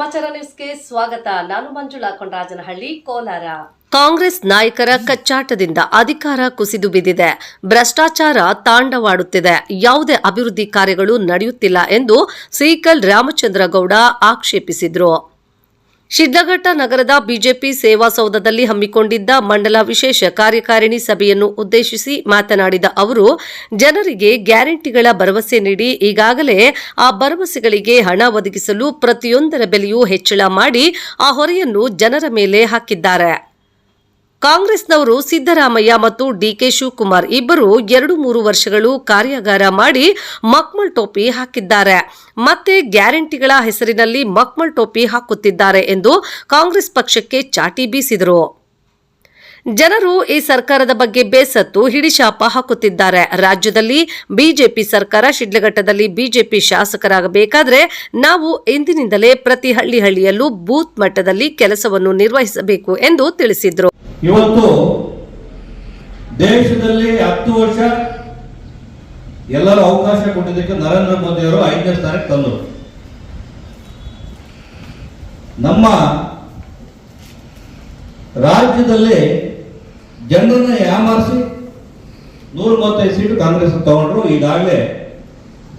ಸಮಾಚಾರ ನ್ಯೂಸ್ಗೆ ಸ್ವಾಗತ. ನಾನು ಮಂಜುಳಾ ಕೊಂಡರಾಜನಹಳ್ಳಿ ಕೋಲಾರ. ಕಾಂಗ್ರೆಸ್ ನಾಯಕರ ಕಚ್ಚಾಟದಿಂದ ಅಧಿಕಾರ ಕುಸಿದು ಬಿದ್ದಿದೆ. ಭ್ರಷ್ಟಾಚಾರ ತಾಂಡವಾಡುತ್ತಿದೆ. ಯಾವುದೇ ಅಭಿವೃದ್ಧಿ ಕಾರ್ಯಗಳು ನಡೆಯುತ್ತಿಲ್ಲ ಎಂದು ಸೀಕಲ್ ರಾಮಚಂದ್ರಗೌಡ ಆಕ್ಷೇಪಿಸಿದ್ರು. ಶಿಡ್ಲಘಟ್ಟ ನಗರದ ಬಿಜೆಪಿ ಸೇವಾಸೌಧದಲ್ಲಿ ಹಮ್ಮಿಕೊಂಡಿದ್ದ ಮಂಡಲ ವಿಶೇಷ ಕಾರ್ಯಕಾರಿಣಿ ಸಭೆಯನ್ನು ಉದ್ದೇಶಿಸಿ ಮಾತನಾಡಿದ ಅವರು, ಜನರಿಗೆ ಗ್ಯಾರಂಟಿಗಳ ಭರವಸೆ ನೀಡಿ ಈಗಾಗಲೇ ಆ ಭರವಸೆಗಳಿಗೆ ಹಣ ಒದಗಿಸಲು ಪ್ರತಿಯೊಂದರ ಬೆಲೆಯೂ ಹೆಚ್ಚಳ ಮಾಡಿ ಆ ಹೊರೆಯನ್ನು ಜನರ ಮೇಲೆ ಹಾಕಿದ್ದಾರೆ. ಕಾಂಗ್ರೆಸ್ನವರು ಸಿದ್ದರಾಮಯ್ಯ ಮತ್ತು ಡಿಕೆ ಶಿವಕುಮಾರ್ ಇಬ್ಬರು ಎರಡು ಮೂರು ವರ್ಷಗಳು ಕಾರ್ಯಾಗಾರ ಮಾಡಿ ಮಕ್ಮಲ್ ಟೋಪಿ ಹಾಕಿದ್ದಾರೆ. ಮತ್ತೆ ಗ್ಯಾರಂಟಿಗಳ ಹೆಸರಿನಲ್ಲಿ ಮಕ್ಮಲ್ ಟೋಪಿ ಹಾಕುತ್ತಿದ್ದಾರೆ ಎಂದು ಕಾಂಗ್ರೆಸ್ ಪಕ್ಷಕ್ಕೆ ಚಾಟಿ ಬೀಸಿದರು. ಜನರು ಈ ಸರ್ಕಾರದ ಬಗ್ಗೆ ಬೇಸತ್ತು ಹಿಡಿಶಾಪ ಹಾಕುತ್ತಿದ್ದಾರೆ. ರಾಜ್ಯದಲ್ಲಿ ಬಿಜೆಪಿ ಸರ್ಕಾರ ಶಿಡ್ಲಘಟ್ಟದಲ್ಲಿ ಬಿಜೆಪಿ ಶಾಸಕರಾಗಬೇಕಾದರೆ ನಾವು ಇಂದಿನಿಂದಲೇ ಪ್ರತಿ ಹಳ್ಳಿ ಹಳ್ಳಿಯಲ್ಲೂ ಬೂತ್ ಮಟ್ಟದಲ್ಲಿ ಕೆಲಸವನ್ನು ನಿರ್ವಹಿಸಬೇಕು ಎಂದು ತಿಳಿಸಿದರು. ಇವತ್ತು ದೇಶದಲ್ಲಿ ಹತ್ತು ವರ್ಷ ಎಲ್ಲರೂ ಅವಕಾಶ ಕೊಟ್ಟಿದ್ದಕ್ಕೆ ನರೇಂದ್ರ ಮೋದಿ ಅವರು ಐದನೇ ಸ್ಥಾನಕ್ಕೆ ತಂದರು. ನಮ್ಮ ರಾಜ್ಯದಲ್ಲಿ ಜನರನ್ನ ಯಾಮಾರಿಸಿ ನೂರ ಮೂವತ್ತೈದು ಸೀಟು ಕಾಂಗ್ರೆಸ್ ತಗೊಂಡ್ರು. ಈಗಾಗಲೇ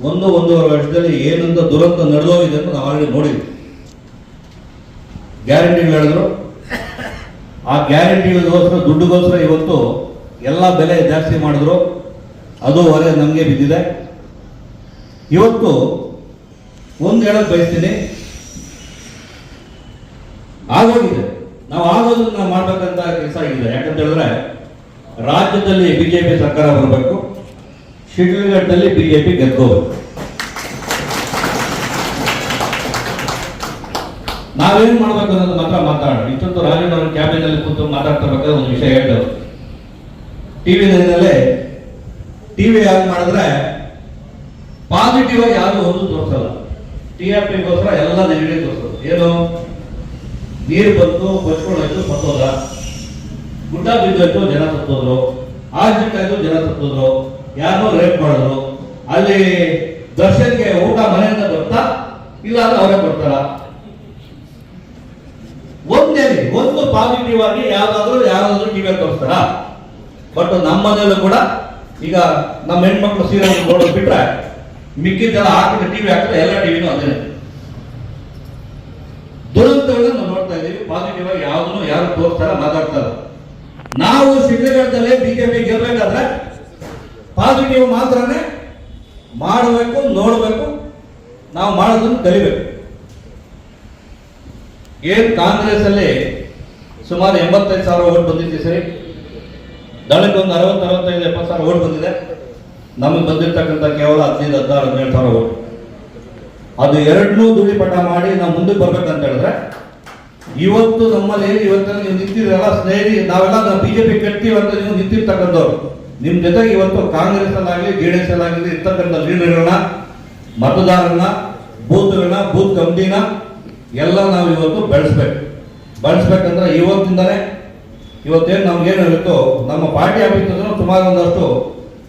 ಒಂದು ಒಂದೂವರೆ ವರ್ಷದಲ್ಲಿ ಏನಂತ ದುರಂತ ನಡೆದೋಗಿದೆ ಅಂತ ನಾವು ಆಲ್ರೆಡಿ ನೋಡಿದ್ವಿ. ಗ್ಯಾರಂಟಿಗಳು ಹೇಳಿದ್ರು. ಆ ಗ್ಯಾರಂಟಿಗೋಸ್ಕರ ದುಡ್ಡುಗೋಸ್ಕರ ಇವತ್ತು ಎಲ್ಲ ಬೆಲೆ ಜಾಸ್ತಿ ಮಾಡಿದ್ರು. ಅದು ಹೊರೆ ನಮಗೆ ಬಿದ್ದಿದೆ. ಇವತ್ತು ಒಂದು ಹೇಳಕ್ ಬಯಸ್ತೀನಿ. ಆಗೋಗಿದೆ. ನಾವು ಆಗೋದನ್ನ ಮಾಡ್ಬೇಕಂತ ಕೆಲಸ ಆಗಿದೆ. ಯಾಕಂತ ಹೇಳಿದ್ರೆ, ರಾಜ್ಯದಲ್ಲಿ ಬಿಜೆಪಿ ಸರ್ಕಾರ ಬರಬೇಕು. ಶಿಡ್ಲಘಟ್ಟದಲ್ಲಿ ಬಿಜೆಪಿ ಗೆದ್ಕೋಬೇಕು. ನಾವೇನ್ ಮಾಡ್ಬೇಕು ಅನ್ನೋದು ಮಾತ್ರ ಮಾತಾಡೋಣ. ಇಷ್ಟೊಂದು ರಾಜಣ್ಣ ಅವರು ಕ್ಯಾಬಿನ್ ಅಲ್ಲಿ ಕೂತು ಮಾತಾಡ್ತಾ ಬೇಕಾದ್ರೆ ಒಂದು ವಿಷಯ ಹೇಳಿದ್ರು ಟಿವಿ ನೈನಲ್ಲೇ ಟಿವಿ ಯಾಕೆ ಮಾಡಿದ್ರೆ ಪಾಸಿಟಿವ್ ಆಗಿ ಯಾರು ಒಂದು ತೋರಿಸಲ್ಲ. ಟಿ ಆರ್ ಪಿಗೋಸ್ಕರ ಎಲ್ಲ ನೆಗೆಟಿವ್ ತೋರಿಸೋದು. ಏನು? ನೀರು ಬಂತು ಕೊಚ್ಕೊಂಡಾಯ್ತು ಸತ್ತೋದ ಗುಡ್ಡ ಬಿದ್ದೋಯ್ತು, ಜನ ಸತ್ತೋದ್ರು. ಆಕ್ಸಿಡೆಂಟ್ ಆಯ್ತು, ಜನ ಸತ್ತೋದ್ರು. ಯಾರನ್ನೋ ರೇಪ್ ಮಾಡಿದ್ರು. ಅಲ್ಲಿ ದರ್ಶನ್ಗೆ ಊಟ ಮನೆಯಿಂದ ಬರ್ತಾ, ಇಲ್ಲ ಅಂದ್ರೆ ಅವರೇ ಕೊಡ್ತಾರ ಒಂದೇ ಒಂದು ಪಾಸಿಟಿವ್ ಆಗಿ ಯಾವ್ದಾದ್ರು ಯಾರಾದ್ರೂ ಟಿವಿ ತೋರಿಸ್ತಾರ? ಬಟ್ ನಮ್ಮ ಮನೆಯಲ್ಲೂ ಕೂಡ ಈಗ ನಮ್ಮ ಹೆಣ್ಮಕ್ಳು ಸೀರಿಯಲ್ ನೋಡೋದು ಬಿಟ್ರೆ ಮಿಕ್ಕಿದ್ದೆಲ್ಲ ಹಾಕಿದ ಟಿವಿ ಹಾಕಿದ್ರೆ ಎಲ್ಲ ಟಿವಿನೂ ಅದೇ. ದುರಂತಗಳನ್ನ ನಾವು ನೋಡ್ತಾ ಇದ್ದೀವಿ ಪಾಸಿಟಿವ್ ಆಗಿ ಯಾವ್ದನ್ನು ಯಾರು ತೋರಿಸ್ತಾರ, ಮಾತಾಡ್ತಾರ. ನಾವು ಸಿದ್ಧಗಡದಲ್ಲೇ ಬಿಜೆಪಿ ಗೆಲ್ಬೇಕಾದ್ರೆ ಪಾಸಿಟಿವ್ ಮಾತ್ರನೇ ಮಾಡಬೇಕು, ನೋಡಬೇಕು, ನಾವು ಮಾಡೋದನ್ನು ಕಲಿಬೇಕು. ಏನ್ ಕಾಂಗ್ರೆಸ್ ಅಲ್ಲಿ ಸುಮಾರು ಎಂಬತ್ತೈದು ಸಾವಿರ ಓಟ್ ಬಂದಿದೆ ಸರಿ? ದಳಕ್ಕೆ ಒಂದು ಅರವತ್ತು, ಅರವತ್ತೈದು, ಎಪ್ಪತ್ತು ಸಾವಿರ ಓಟ್ ಬಂದಿದೆ. ನಮಗೆ ಬಂದಿರ್ತಕ್ಕಂಥ ಕೇವಲ ಹದಿನೈದು, ಹದಿನಾರು ಹದಿನೇಳು ಸಾವಿರ ಓಟ್ ಅದು ಎರಡನ್ನೂ ಧೂಳಿಪಟ ಮಾಡಿ ನಾವು ಮುಂದಕ್ಕೆ ಬರ್ಬೇಕಂತ ಹೇಳಿದ್ರೆ, ಇವತ್ತು ನಮ್ಮಲ್ಲಿ ಇವತ್ತು ನೀವು ನಿಂತಿರಲ್ಲ ಸ್ನೇಹಿ, ನಾವೆಲ್ಲ ನಾವು ಬಿಜೆಪಿ ಕಟ್ತೀವಿ ಅಂತ ನೀವು ನಿಂತಿರ್ತಕ್ಕಂಥವ್ರು. ನಿಮ್ಮ ಜೊತೆಗೆ ಇವತ್ತು ಕಾಂಗ್ರೆಸ್ ಅಲ್ಲಾಗಲಿ ಜೆಡಿಎಸ್ ಅಲ್ಲಾಗಲಿ ಇರ್ತಕ್ಕಂಥ ಲೀಡರ್ಗಳನ್ನ, ಮತದಾರರನ್ನ, ಬೂತ್ಗಳನ್ನ, ಬೂತ್ ಕಮಿಟಿನ ಎಲ್ಲ ನಾವು ಇವತ್ತು ಬೆಳೆಸ್ಬೇಕು. ಬೆಳೆಸ್ಬೇಕಂದ್ರೆ ಇವತ್ತಿಂದಲೇ ಇವತ್ತೇನು ನಮ್ಗೇನು ಇರುತ್ತೋ, ನಮ್ಮ ಪಾರ್ಟಿ ಆಫೀಸ್ ಸುಮಾರು ಒಂದಷ್ಟು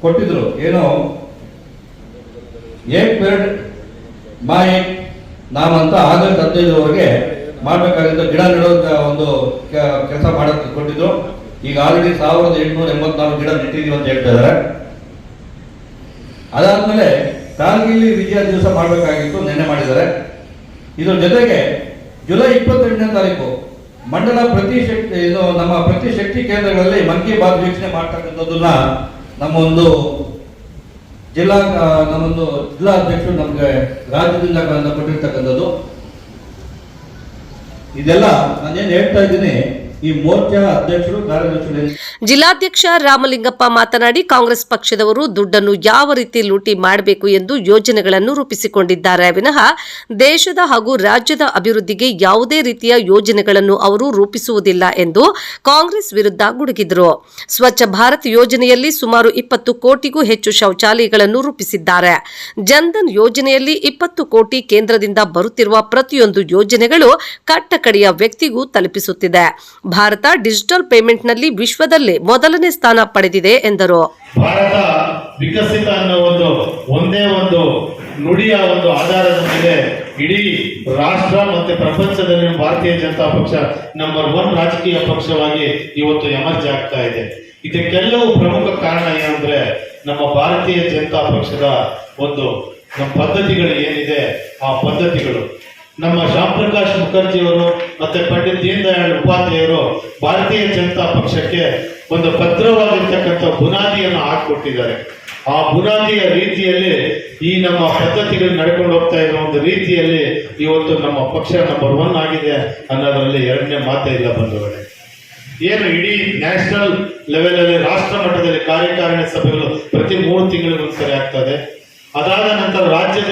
ಕೊಟ್ಟಿದ್ರು. ಏನು? ಏಕ್ ಪೇರ್ಡ್ ಮಾ ಏಕ್ ನಾವಂತ ಆಗಸ್ಟ್ ಹದಿನೈದರವರೆಗೆ ಮಾಡಬೇಕಾಗಿದ್ದ ಗಿಡ ನೆಡೋ ಒಂದು ಕೆಲಸ ಮಾಡಕ್ಕೆ ಕೊಟ್ಟಿದ್ರು. ಈಗ ಆಲ್ರೆಡಿ ಸಾವಿರದ ಎಂಟುನೂರ ಎಂಬತ್ನಾಲ್ಕು ಗಿಡ ನೆಟ್ಟಿದ್ದೀವಿ ಅಂತ ಹೇಳ್ತಾ ಇದಾರೆ ಅದಾದ್ಮೇಲೆ ಕಾರ್ಗಿಲ್ ವಿಜಯ ದಿವಸ ಮಾಡಬೇಕಾಗಿತ್ತು, ನೆನ್ನೆ ಮಾಡಿದ್ದಾರೆ. ಇದ್ರ ಜೊತೆಗೆ ಜುಲೈ ಇಪ್ಪತ್ತೆಂಟನೇ ತಾರೀಕು ಮಂಡಲ ಪ್ರತಿ ಶಕ್ತಿ ಇದು ನಮ್ಮ ಪ್ರತಿ ಶಕ್ತಿ ಕೇಂದ್ರಗಳಲ್ಲಿ ಮನ್ ಕಿ ಬಾತ್ ವೀಕ್ಷಣೆ ಮಾಡ್ತಕ್ಕಂಥದ್ದನ್ನ ನಮ್ಮ ಒಂದು ಜಿಲ್ಲಾ ನಮ್ಮೊಂದು ಜಿಲ್ಲಾ ಅಧ್ಯಕ್ಷರು ನಮಗೆ ರಾಜ್ಯದಿಂದ ಕೊಟ್ಟಿರ್ತಕ್ಕಂಥದ್ದು. ಇದೆಲ್ಲ ನಾನೇನು ಹೇಳ್ತಾ ಇದ್ದೀನಿ ಜಿಲ್ಲಾಧ್ಯಕ್ಷ ರಾಮಲಿಂಗಪ್ಪ ಮಾತನಾಡಿ ಕಾಂಗ್ರೆಸ್ ಪಕ್ಷದವರು ದುಡ್ಡನ್ನು ಯಾವ ರೀತಿ ಲೂಟಿ ಮಾಡಬೇಕು ಎಂದು ಯೋಜನೆಗಳನ್ನು ರೂಪಿಸಿಕೊಂಡಿದ್ದಾರೆ. ವಿನಃ ದೇಶದ ಹಾಗೂ ರಾಜ್ಯದ ಅಭಿವೃದ್ಧಿಗೆ ಯಾವುದೇ ರೀತಿಯ ಯೋಜನೆಗಳನ್ನು ಅವರು ರೂಪಿಸುವುದಿಲ್ಲ ಎಂದು ಕಾಂಗ್ರೆಸ್ ವಿರುದ್ಧ ಗುಡುಗಿದರು. ಸ್ವಚ್ಛ ಭಾರತ್ ಯೋಜನೆಯಲ್ಲಿ ಸುಮಾರು ಇಪ್ಪತ್ತು ಕೋಟಿಗೂ ಹೆಚ್ಚು ಶೌಚಾಲಯಗಳನ್ನು ರೂಪಿಸಿದ್ದಾರೆ. ಜನ್ಧನ್ ಯೋಜನೆಯಲ್ಲಿ ಇಪ್ಪತ್ತು ಕೋಟಿ ಕೇಂದ್ರದಿಂದ ಬರುತ್ತಿರುವ ಪ್ರತಿಯೊಂದು ಯೋಜನೆಗಳು ಕಟ್ಟಕಡೆಯ ವ್ಯಕ್ತಿಗೂ ತಲುಪಿಸುತ್ತಿದೆ. ಭಾರತ ಡಿಜಿಟಲ್ ಪೇಮೆಂಟ್ನಲ್ಲಿ ವಿಶ್ವದಲ್ಲೇ ಮೊದಲನೇ ಸ್ಥಾನ ಪಡೆದಿದೆ ಎಂದರು. ಭಾರತ ವಿಕಸಿತ ಅನ್ನೋ ಒಂದು, ಒಂದೇ ಒಂದು ನುಡಿಯ ಒಂದು ಆಧಾರದ ಮೇಲೆ ಇಡೀ ರಾಷ್ಟ್ರ ಮತ್ತೆ ಪ್ರಪಂಚದಲ್ಲಿ ಭಾರತೀಯ ಜನತಾ ಪಕ್ಷ ನಂಬರ್ ಒನ್ ರಾಜಕೀಯ ಪಕ್ಷವಾಗಿ ಇವತ್ತು ಎಮರ್ಜ್ ಆಗ್ತಾ ಇದೆ. ಇದಕ್ಕೆಲ್ಲವೂ ಪ್ರಮುಖ ಕಾರಣ ಏನಂದ್ರೆ ನಮ್ಮ ಭಾರತೀಯ ಜನತಾ ಪಕ್ಷದ ಒಂದು, ನಮ್ಮ ಪದ್ಧತಿಗಳು ಏನಿದೆ, ಆ ಪದ್ಧತಿಗಳು. ನಮ್ಮ ಶ್ಯಾಮ್ ಪ್ರಕಾಶ್ ಮುಖರ್ಜಿಯವರು ಮತ್ತೆ ಪಂಡಿತ್ ದೀನ್ ದಯಾಳ್ ಉಪಾಧ್ಯಾಯರು ಭಾರತೀಯ ಜನತಾ ಪಕ್ಷಕ್ಕೆ ಒಂದು ಭದ್ರವಾಗಿರ್ತಕ್ಕಂಥ ಬುನಾದಿಯನ್ನು ಹಾಕಿಕೊಟ್ಟಿದ್ದಾರೆ. ಆ ಬುನಾದಿಯ ರೀತಿಯಲ್ಲಿ ಈ ನಮ್ಮ ಪದ್ಧತಿಗಳು ನಡ್ಕೊಂಡು ಹೋಗ್ತಾ ಇರೋ ಒಂದು ರೀತಿಯಲ್ಲಿ ಇವತ್ತು ನಮ್ಮ ಪಕ್ಷ ನಂಬರ್ ಒನ್ ಆಗಿದೆ ಅನ್ನೋದರಲ್ಲಿ ಎರಡನೇ ಮಾತೇ ಇಲ್ಲ ಬಂಧುಗಳೇ. ಏನು ಇಡೀ ನ್ಯಾಷನಲ್ ಲೆವೆಲಲ್ಲಿ ರಾಷ್ಟ್ರ ಮಟ್ಟದಲ್ಲಿ ಕಾರ್ಯಕಾರಿಣಿ ಸಭೆಗಳು ಪ್ರತಿ ಮೂರು ತಿಂಗಳಿಗೊಂದ್ಸರಿ ಆಗ್ತದೆ?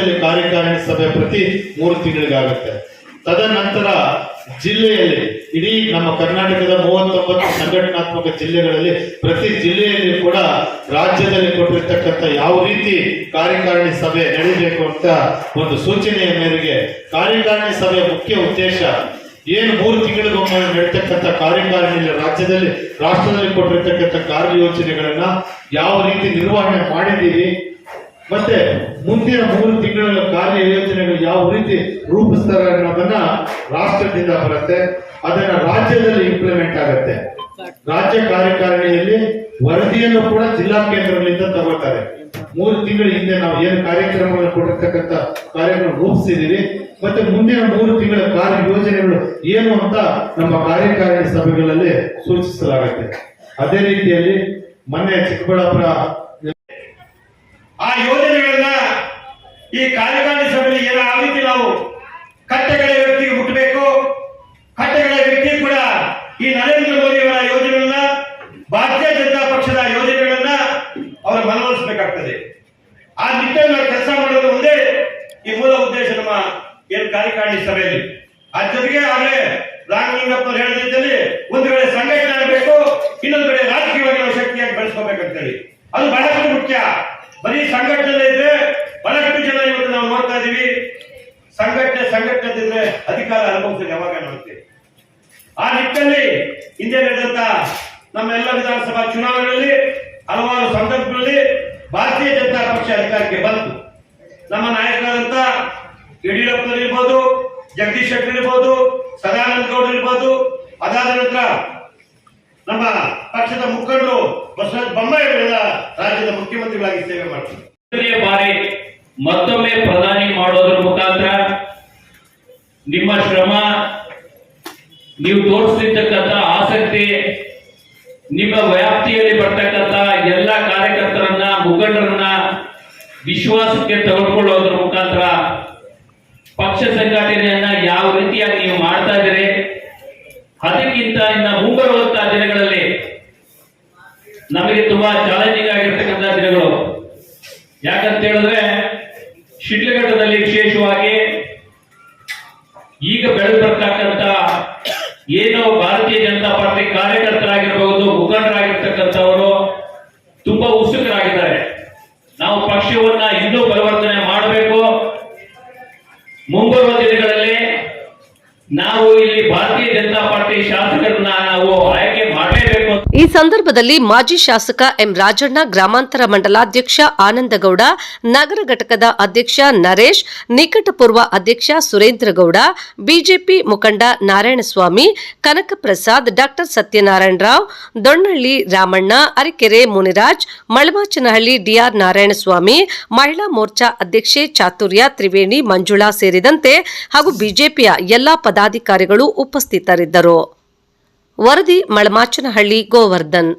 ರಾಜ್ಯದಲ್ಲಿ ಕಾರ್ಯಕಾರಿಣಿ ಸಭೆ ಪ್ರತಿ ಮೂರು ತಿಂಗಳಿಗಾಗುತ್ತೆ. ತದನಂತರ ಜಿಲ್ಲೆಯಲ್ಲಿ, ಇಡೀ ನಮ್ಮ ಕರ್ನಾಟಕದ ಮೂವತ್ತೊಂಬತ್ತು ಸಂಘಟನಾತ್ಮಕ ಜಿಲ್ಲೆಗಳಲ್ಲಿ ಪ್ರತಿ ಜಿಲ್ಲೆಯಲ್ಲಿ ಕೂಡ ರಾಜ್ಯದಲ್ಲಿ ಕೊಟ್ಟಿರ್ತಕ್ಕಂಥ ಯಾವ ರೀತಿ ಕಾರ್ಯಕಾರಿಣಿ ಸಭೆ ನಡೀಬೇಕು ಅಂತ ಒಂದು ಸೂಚನೆಯ ಮೇರೆಗೆ ಕಾರ್ಯಕಾರಿಣಿ ಸಭೆಯ ಮುಖ್ಯ ಉದ್ದೇಶ ಏನು ಮೂರು ತಿಂಗಳಿಗೊಮ್ಮೆ ನಡೀತಕ್ಕಂಥ ಕಾರ್ಯಕಾರಿಣಿಯಲ್ಲಿ ರಾಜ್ಯದಲ್ಲಿ, ರಾಷ್ಟ್ರದಲ್ಲಿ ಕೊಟ್ಟಿರ್ತಕ್ಕಂಥ ಕಾರ್ಯಯೋಜನೆಗಳನ್ನ ಯಾವ ರೀತಿ ನಿರ್ವಹಣೆ ಮಾಡಿದ್ದೀವಿ ಮತ್ತೆ ಮುಂದಿನ ಮೂರು ತಿಂಗಳ ಕಾರ್ಯ ಯೋಜನೆಗಳು ಯಾವ ರೀತಿ ರೂಪಿಸ್ತಾರೆ ಅನ್ನೋದನ್ನ ರಾಷ್ಟ್ರದಿಂದ ಬರುತ್ತೆ, ಅದನ್ನ ರಾಜ್ಯದಲ್ಲಿ ಇಂಪ್ಲಿಮೆಂಟ್ ಆಗುತ್ತೆ. ರಾಜ್ಯ ಕಾರ್ಯಕಾರಿಣಿಯಲ್ಲಿ ವರದಿಯನ್ನು ಕೂಡ ಜಿಲ್ಲಾ ಕೇಂದ್ರಗಳಿಂದ ತಗೋತಾರೆ ಮೂರು ತಿಂಗಳ ಹಿಂದೆ ನಾವು ಏನು ಕಾರ್ಯಕ್ರಮಗಳನ್ನು ಕೊಟ್ಟಿರ್ತಕ್ಕಂಥ ಕಾರ್ಯಕ್ರಮ ರೂಪಿಸಿದೀವಿ ಮತ್ತೆ ಮುಂದಿನ ಮೂರು ತಿಂಗಳ ಕಾರ್ಯ ಯೋಜನೆಗಳು ಏನು ಅಂತ ನಮ್ಮ ಕಾರ್ಯಕಾರಿಣಿ ಸಭೆಗಳಲ್ಲಿ ಸೂಚಿಸಲಾಗುತ್ತೆ. ಅದೇ ರೀತಿಯಲ್ಲಿ ಮೊನ್ನೆ ಚಿಕ್ಕಬಳ್ಳಾಪುರ ಯೋಜನೆಗಳನ್ನ ಈ ಕಾರ್ಯಕಾರಿ ಸಭೆಯಲ್ಲಿ ಏನೋ ಆ ರೀತಿ ನಾವು ಕಟ್ಟೆಗಳ ವ್ಯಕ್ತಿಗೆ ಹುಟ್ಟಬೇಕು ಕಟ್ಟೆಗಳ ವ್ಯಕ್ತಿ ಕೂಡ ಈ ನರೇಂದ್ರ ಮೋದಿಯವರ ಯೋಜನೆಗಳನ್ನ, ಭಾರತೀಯ ಜನತಾ ಪಕ್ಷದ ಯೋಜನೆಗಳನ್ನ ಅವರು ಮನವೊಲಿಸಬೇಕಾಗ್ತದೆ. ಆ ನಿಟ್ಟಿನಲ್ಲಿ ನಾವು ಕೆಲಸ ಮಾಡೋದು ಒಂದೇ ಈ ಮೂಲ ಉದ್ದೇಶ ನಮ್ಮ ಏನು ಕಾರ್ಯಕಾರಿಣಿ ಸಭೆಯಲ್ಲಿ. ಆ ಜೊತೆಗೆ ಆಗಲೇ ರಾಮಲಿಂಗಪ್ಪ ಹೇಳಿದಲ್ಲಿ ಒಂದು ಕಡೆ ಸಂಘಟನೆ ಆಗಬೇಕು, ಇನ್ನೊಂದು ಕಡೆ ರಾಜಕೀಯವಾಗಿ ನಾವು ಶಕ್ತಿಯಾಗಿ ಬೆಳೆಸ್ಕೋಬೇಕಂತೇಳಿ. ಬರೀ ಸಂಘಟನೆ ಇದ್ರೆ ಬಹಳಷ್ಟು ಜನ ಇವತ್ತು ನಾವು ನೋಡ್ತಾ ಇದೀವಿ. ಸಂಘಟನೆ ಸಂಘಟನೆ ಅಧಿಕಾರ ಅನುಭವಿಸಲು ಯಾವಾಗ ನೋಡ್ತೀವಿ ಆ ನಿಟ್ಟಿನಲ್ಲಿ ಹಿಂದೆ ನಡೆದಂತ ನಮ್ಮ ಎಲ್ಲ ವಿಧಾನಸಭಾ ಚುನಾವಣೆಯಲ್ಲಿ ಹಲವಾರು ಸಂದರ್ಭಗಳಲ್ಲಿ ಭಾರತೀಯ ಜನತಾ ಪಕ್ಷ ಅಧಿಕಾರಕ್ಕೆ ಬಂತು. ನಮ್ಮ ನಾಯಕರಾದಂತ ಯಡಿಯೂರಪ್ಪನಿರ್ಬೋದು ಜಗದೀಶ್ ಶೆಟ್ಟರ್ ಇರ್ಬೋದು ಮುಖ್ಯಮಂತ್ರಿಗಳಾಗಿ ಸೇವೆ ಎರಡನೇ ಬಾರಿ ಮತ್ತೊಮ್ಮೆ ಪ್ರಧಾನಿ ಮಾಡೋದ್ರ ಮುಖಾಂತರ ನಿಮ್ಮ ಶ್ರಮ, ನೀವು ತೋರಿಸ್ತಿರ್ತಕ್ಕಂಥ ಆಸಕ್ತಿ, ನಿಮ್ಮ ವ್ಯಾಪ್ತಿಯಲ್ಲಿ ಬರ್ತಕ್ಕಂಥ ಎಲ್ಲ ಕಾರ್ಯಕರ್ತರನ್ನ, ಮುಖಂಡರನ್ನ ವಿಶ್ವಾಸಕ್ಕೆ ತೆಗೆದುಕೊಳ್ಳೋದ್ರ ಮುಖಾಂತರ ಪಕ್ಷ ಸಂಘಟನೆಯನ್ನ ಯಾವ ರೀತಿಯಾಗಿ ನೀವು ಮಾಡ್ತಾ ಇದ್ದೀರಿ ಅದಕ್ಕಿಂತ ಇನ್ನ ಮುಂಬರುವಂತ ದಿನಗಳಲ್ಲಿ ನಮಗೆ ತುಂಬಾ ಚಾಲೆಂಜಿಂಗ್ ಆಗಿರ್ತಕ್ಕಂಥ ದಿನಗಳು ಯಾಕಂತ ಹೇಳಿದ್ರೆ ಶಿಡ್ಲಘಟ್ಟದಲ್ಲಿ ವಿಶೇಷವಾಗಿ ಈಗ ಬೆಳೆದ ಬರ್ತಕ್ಕಂಥ ಏನು ಈ ಸಂದರ್ಭದಲ್ಲಿ ಮಾಜಿ ಶಾಸಕ ಎಂ ರಾಜಣ್ಣ, ಗ್ರಾಮಾಂತರ ಮಂಡಲಾಧ್ಯಕ್ಷ ಆನಂದಗೌಡ, ನಗರ ಘಟಕದ ಅಧ್ಯಕ್ಷ ನರೇಶ್, ನಿಕಟಪೂರ್ವ ಅಧ್ಯಕ್ಷ ಸುರೇಂದ್ರಗೌಡ, ಬಿಜೆಪಿ ಮುಖಂಡ ನಾರಾಯಣಸ್ವಾಮಿ, ಕನಕ ಪ್ರಸಾದ್, ಡಾಕ್ಟರ್ ಸತ್ಯನಾರಾಯಣ ರಾವ್ ದೊಣ್ಣಹಳ್ಳಿ ರಾಮಣ್ಣ, ಅರಿಕೆರೆ ಮುನಿರಾಜ್, ಮಳಮಾಚನಹಳ್ಳಿ ಡಿಆರ್ ನಾರಾಯಣಸ್ವಾಮಿ, ಮಹಿಳಾ ಮೋರ್ಚಾ ಅಧ್ಯಕ್ಷೆ ಚಾತುರ್ಯ, ತ್ರಿವೇಣಿ, ಮಂಜುಳಾ ಸೇರಿದಂತೆ ಹಾಗೂ ಬಿಜೆಪಿಯ ಎಲ್ಲಾ ಪದಾಧಿಕಾರಿಗಳು ಉಪಸ್ಥಿತರಿದ್ದರು. ವರದಿ ಮಳಮಾಚನಹಳ್ಳಿ ಗೋವರ್ಧನ್.